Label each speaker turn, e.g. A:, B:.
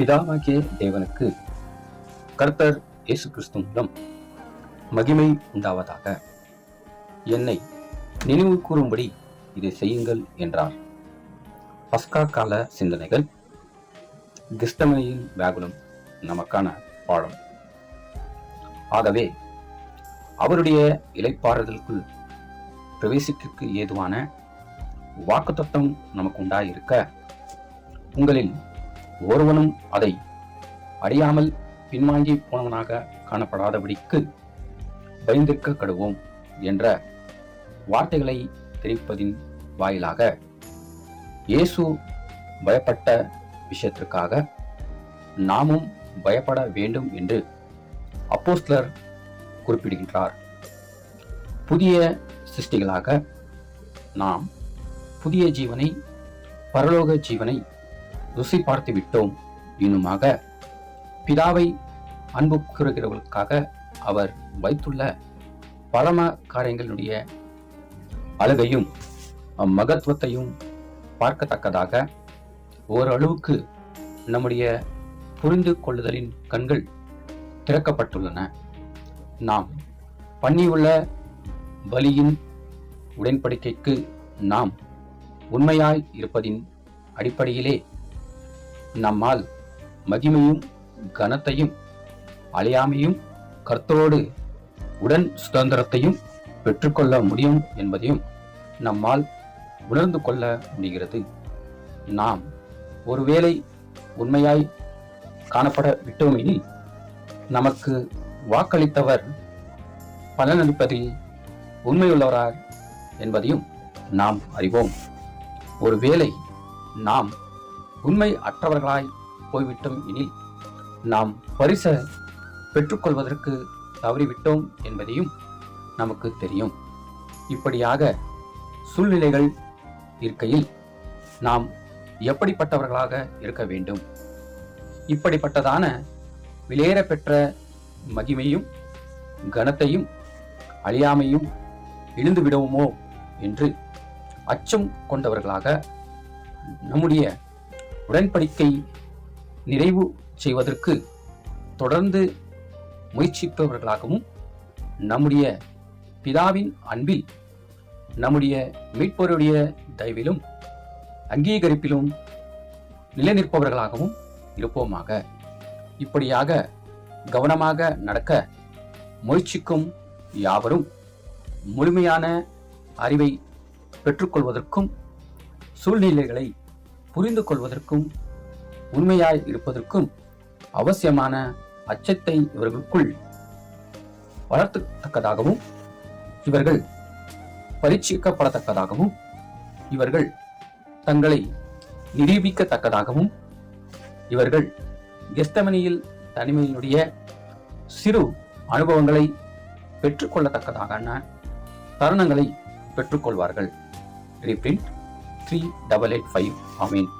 A: பிதாவாகிய தேவனுக்கு கர்த்தர் இயேசு கிறிஸ்து மூலம் மகிமை உண்டாவதாக. என்னை நினைவு கூறும்படி இதை செய்யுங்கள் என்றார். பஸ்கா கால சிந்தனைகள் கிறிஸ்தமனையின் வேகுலம் நமக்கான பாடம். ஆகவே அவருடைய இலைப்பாறுதலுக்குள் பிரவேசிக்கு ஏதுவான வாக்குத்தத்தம் நமக்கு உண்டாயிருக்க உங்களில் ஒருவனும் அதை அறியாமல் பின்வாங்கி போனவனாக காணப்படாதபடிக்கு பயந்திருக்க கடுவோம் என்ற வார்த்தைகளை தெரிவிப்பதின் வாயிலாக இயேசு பயப்பட்ட விஷயத்திற்காக நாமும் பயப்பட வேண்டும் என்று அப்போஸ்லர் குறிப்பிடுகின்றார். புதிய சிருஷ்டிகளாக நாம் புதிய ஜீவனை பரலோக ஜீவனை ருசி பார்த்து விட்டோம் இன்னுமாக பிதாவை அன்பு கூறுகிறவர்களுக்காக அவர் வைத்துள்ள பரம காரியங்களுடைய அழகையும் மகத்துவத்தையும் பார்க்கத்தக்கதாக ஓரளவுக்கு நம்முடைய புரிந்து கொள்ளுதலின் கண்கள் திறக்கப்பட்டுள்ளன. நாம் பண்ணியுள்ள பலியின் உடன்படிக்கைக்கு நாம் உண்மையாய் இருப்பதின் அடிப்படையிலே நம்மால் மகிமையும் கனத்தையும் அழியாமையும் கர்த்தரோடு உடன் சுதந்திரத்தையும் பெற்றுக்கொள்ள முடியும் என்பதையும் நம்மால் உணர்ந்து கொள்ள முடிகிறது. நாம் ஒருவேளை உண்மையாய் காணப்பட விட்டோமெனில் நமக்கு வாக்களித்தவர் பலனளிப்பதில் உண்மையுள்ளவரார் என்பதையும் நாம் அறிவோம். ஒருவேளை நாம் உண்மை அற்றவர்களாய் போய்விட்டோம் எனில் நாம் பரிச பெற்றுக்கொள்வதற்கு தவறிவிட்டோம் என்பதையும் நமக்கு தெரியும். இப்படியாக சூழ்நிலைகள் இருக்கையில் நாம் எப்படிப்பட்டவர்களாக இருக்க வேண்டும்? இப்படிப்பட்டதான விலையேற பெற்ற மகிமையும் கனத்தையும் அழியாமையும் இழந்து விடுவோமோ என்று அச்சம் கொண்டவர்களாக நம்முடைய உடன்படிக்கை நிறைவு செய்வதற்கு தொடர்ந்து முயற்சிப்பவர்களாகவும் நம்முடைய பிதாவின் அன்பில் நம்முடைய மீட்போருடைய தயவிலும் அங்கீகரிப்பிலும் நிலைநிற்பவர்களாகவும் இருப்போமாக. இப்படியாக கவனமாக நடக்க முயற்சிக்கும் யாவரும் முழுமையான அறிவை பெற்றுக்கொள்வதற்கும் சூழ்நிலைகளை புரிந்து கொள்வதற்கும் உண்மையாய் இருப்பதற்கும் அவசியமான அச்சத்தை இவர்களுக்குள் வளர்த்தத்தக்கதாகவும் இவர்கள் பரீட்சிக்கப்படத்தக்கதாகவும் இவர்கள் தங்களை நிரூபிக்கத்தக்கதாகவும் இவர்கள் கெஸ்தமனியில் தனிமையினுடைய சிறு அனுபவங்களை பெற்றுக்கொள்ளத்தக்கதான தருணங்களை பெற்றுக்கொள்வார்கள். ரீப்ரிண்ட் 3885. Amen. I